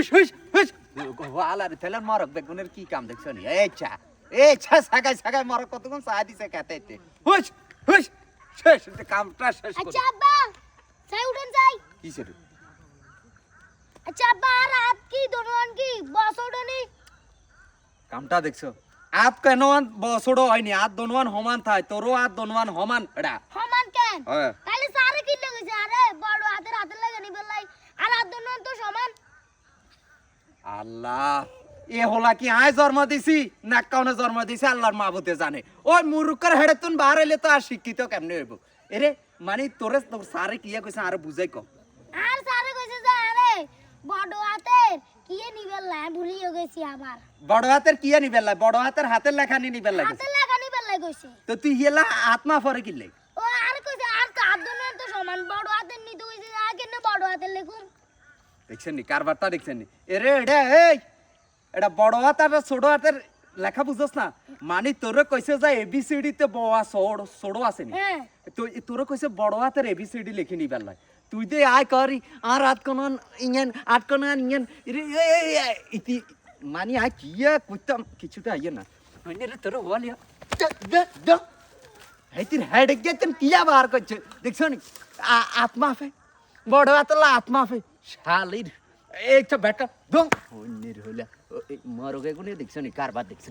হুস হুস হুস আলারে তাহলে মরক বেগুনের কি কাম দেখছ নি? এই চা এই চা সাগাই সাগাই মরক কতক্ষণ চা দিছে খেতে হুস হুস শেষ। কামটা শেষ আচ্ছা আব্বা সাই উঠেন যাই। কিসের? আচ্ছা আব্বা রাত কি দোনওয়ান কি বস কামটা দেখছ? আত কেন বছড়ো হয়নি আত দনওয়ান সমান থাই তোরও আত দনওয়ান সমান এডা। সমান কেন? হ্যাঁ। তাহলে সারে কি লেগেছে? আরে বড় হাতের হাতে লাগে নি বেলাই আর হাত দোনওয়ান তো সমান আল্লাহ এ হলা কি আয় জন্ম দিছি? না কাউনে জন্ম দিছি আল্লাহর মাহবুতে জানে। ওই মুরুকের হেডে তুন বাহার এলে তো আর শিক্ষিত কেমনে হইব? এরে মানে তোরে তোর সারে কিয়া কইছে আর বুঝাই ক। আর সারে কইছে যে আরে বড় হাতের কি নিবেলাই ভুলিয়ে গেছি আবার বড় হাতের কিয়া নিবে লাই বড় হাতের হাতের লেখা নি নিবে লাগে লেখা লাগা নিবেলাই কইছে। তো তুই হিলা আত্মা ফরে কিলে ও আর কইছে আর তো দোনওয়ান তো সমান বড় হাতের নিতে কইছে যে আর কেন বড় হাতের লেখুম? দেখছেন নি? কারবারটা দেখছেন নি? এরে এডা এই! এটা বড় হাত আর ছোট হাতের লেখা বুঝছস না? মানে তোরে কইছে যে এবিসিডি তে বড় ছোট ছোট আছে নি? হ্যাঁ। তো তোরা কইছে বড় হাতের এবিসিডি লিখে নি বেলাই তুই দে আয় করি আর আট কোন ইঞ্জান আট কোন ইঞ্জান। ইতি মানে আয় কিয়া কইতাম কিছুতে আইয়ে না। হইনে রে তোর হলিয়া দ হেতির হেড গেতন কিয়া বার করছে। দেখছ নি? আত্মা ফে বড় এত লাত মাফে। শালির। এই তো ব্যাটা দম অন্যের হইলা মরগে গুনে দেখছ নি? কারবার দেখছ?